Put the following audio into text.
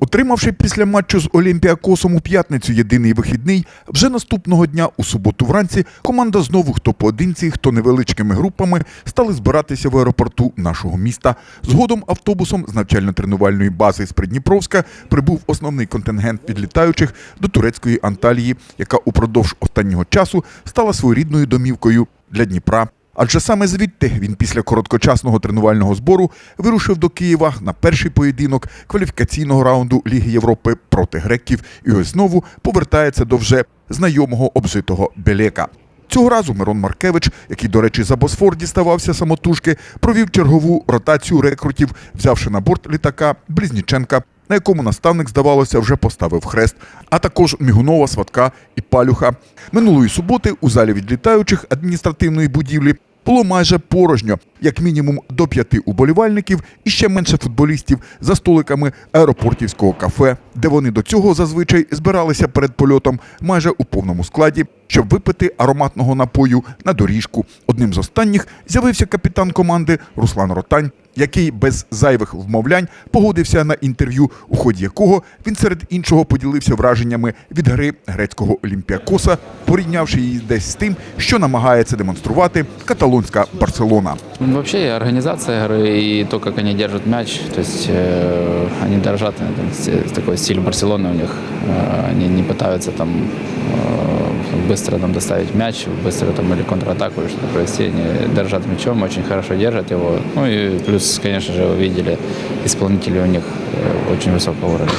Отримавши після матчу з Олімпіакосом у п'ятницю єдиний вихідний, вже наступного дня у суботу вранці команда знову хто поодинці, хто невеличкими групами стали збиратися в аеропорту нашого міста. Згодом автобусом з навчально-тренувальної бази з Придніпровська прибув основний контингент підлітаючих до турецької Анталії, яка упродовж останнього часу стала своєрідною домівкою для Дніпра. Адже саме звідти він після короткочасного тренувального збору вирушив до Києва на перший поєдинок кваліфікаційного раунду Ліги Європи проти греків і ось знову повертається до вже знайомого обжитого Белека. Цього разу Мирон Маркевич, який, до речі, за Босфор діставався самотужки, провів чергову ротацію рекрутів, взявши на борт літака Близніченка, на якому наставник, здавалося, вже поставив хрест, а також Мігунова, Сватка і Палюха. Минулої суботи у залі відлітаючих адміністративної будівлі було майже порожньо, як мінімум до п'яти уболівальників і ще менше футболістів за столиками аеропортівського кафе, де вони до цього зазвичай збиралися перед польотом майже у повному складі, щоб випити ароматного напою на доріжку. Одним з останніх з'явився капітан команди Руслан Ротань, який без зайвих вмовлянь погодився на інтерв'ю, у ході якого він серед іншого поділився враженнями від гри грецького Олімпіакоса, порівнявши її десь з тим, що намагається демонструвати каталонська Барселона. Ну, Вообще и организация игры и то, как они держат мяч, то есть э, они дорожат, э, там, с- такой стиль Барселоны у них, Э, они не пытаются там э, быстро там доставить мяч, быстро там или контратаку или что-то провести, они держат мячом, очень хорошо держат его, ну и плюс, конечно же, вы видели, исполнители у них э, очень высокого уровня.